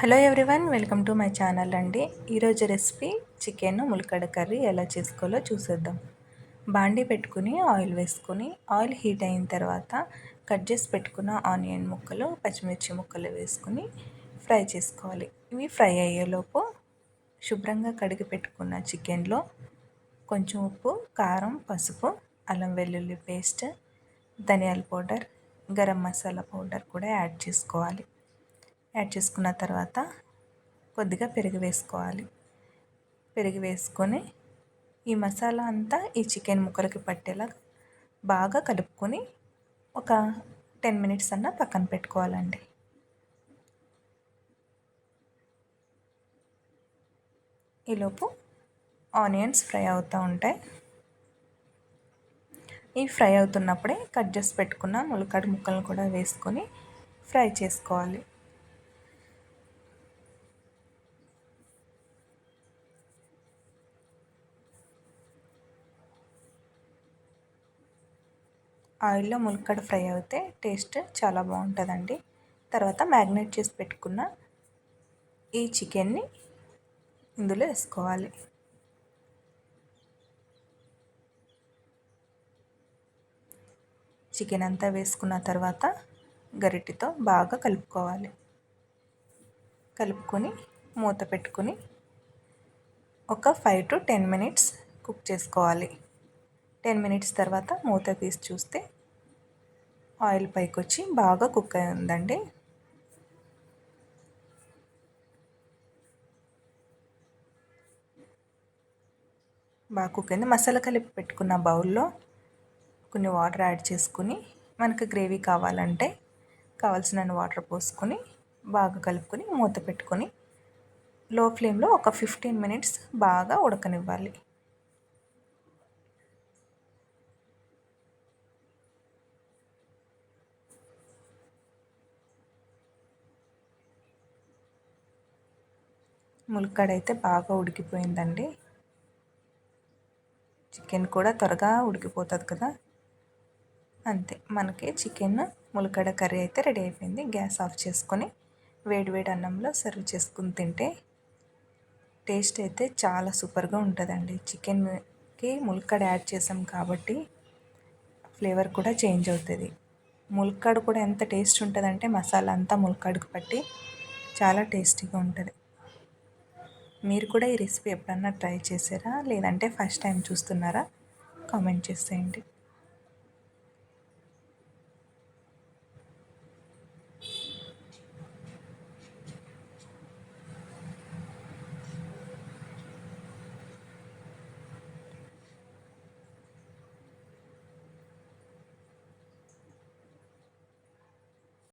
Hello everyone welcome to my channel అండి. ఈరోజు recipe chicken ములకడ కర్రీ ఎలా చేసుకోవాలో చూసేద్దాం. బాండి పెట్టుకుని ఆయిల్ వేసుకొని ఆయిల్ హీట్ అయిన తర్వాత కట్ చేసి పెట్టుకున్న ఆనియన్ ముక్కలు పచ్చిమిర్చి ముక్కలు వేసుకుని ఫ్రై చేసుకోవాలి. ఇవి ఫ్రై అయ్యేలోపు శుభ్రంగా కడిగి పెట్టుకున్న చికెన్లో కొంచెం ఉప్పు కారం పసుపు అల్లం వెల్లుల్లి పేస్ట్ ధనియాల పౌడర్ గరం మసాలా పౌడర్ కూడా యాడ్ చేసుకోవాలి. యాడ్ చేసుకున్న తర్వాత కొద్దిగా పెరుగు వేసుకోవాలి. పెరుగు వేసుకొని ఈ మసాలా అంతా ఈ చికెన్ ముక్కలకి పట్టేలా బాగా కలుపుకొని ఒక టెన్ మినిట్స్ అన్న పక్కన పెట్టుకోవాలండి. ఈలోపు ఆనియన్స్ ఫ్రై అవుతూ ఉంటాయి. ఈ ఫ్రై అవుతున్నప్పుడే కట్ చేసి పెట్టుకున్న ములకడి ముక్కలను కూడా వేసుకొని ఫ్రై చేసుకోవాలి. ఆయిల్లో ములక్కడ ఫ్రై అయితే టేస్ట్ చాలా బాగుంటుందండి. తర్వాత మ్యాగ్నేట్ చేసి పెట్టుకున్న ఈ చికెన్ని ఇందులో వేసుకోవాలి. చికెన్ అంతా వేసుకున్న తర్వాత గరిటితో బాగా కలుపుకోవాలి. కలుపుకొని మూత పెట్టుకొని ఒక five to ten minutes cook చేసుకోవాలి. టెన్ మినిట్స్ తర్వాత మూత తీసి చూస్తే ఆయిల్ పైకి వచ్చి బాగా కుక్ అయిందండి బాగా కుక్ అయింది. మసాలా కలిపి పెట్టుకున్న బౌల్లో కొన్ని వాటర్ యాడ్ చేసుకుని మనకు గ్రేవీ కావాలంటే కావాల్సిన వాటర్ పోసుకొని బాగా కలుపుకొని మూత పెట్టుకొని లో ఫ్లేమ్లో ఒక ఫిఫ్టీన్ మినిట్స్ బాగా ఉడకనివ్వాలి. ములక్కాడ అయితే బాగా ఉడికిపోయిందండి. చికెన్ కూడా త్వరగా ఉడికిపోతుంది కదా. అంతే మనకి చికెన్ ములకడ కర్రీ అయితే రెడీ అయిపోయింది. గ్యాస్ ఆఫ్ చేసుకొని వేడి వేడి అన్నంలో సర్వ్ చేసుకుని తింటే టేస్ట్ అయితే చాలా సూపర్గా ఉంటుందండి. చికెన్కి ములక్కడ యాడ్ చేసాం కాబట్టి ఫ్లేవర్ కూడా చేంజ్ అవుతుంది. ములక్కాడ కూడా ఎంత టేస్ట్ ఉంటుందంటే మసాలా అంతా ములక్కాడుకు పట్టి చాలా టేస్టీగా ఉంటుంది. మీరు కూడా ఈ రెసిపీ ఎప్పుడన్నా ట్రై చేసారా లేదంటే ఫస్ట్ టైం చూస్తున్నారా? కామెంట్ చేసేయండి.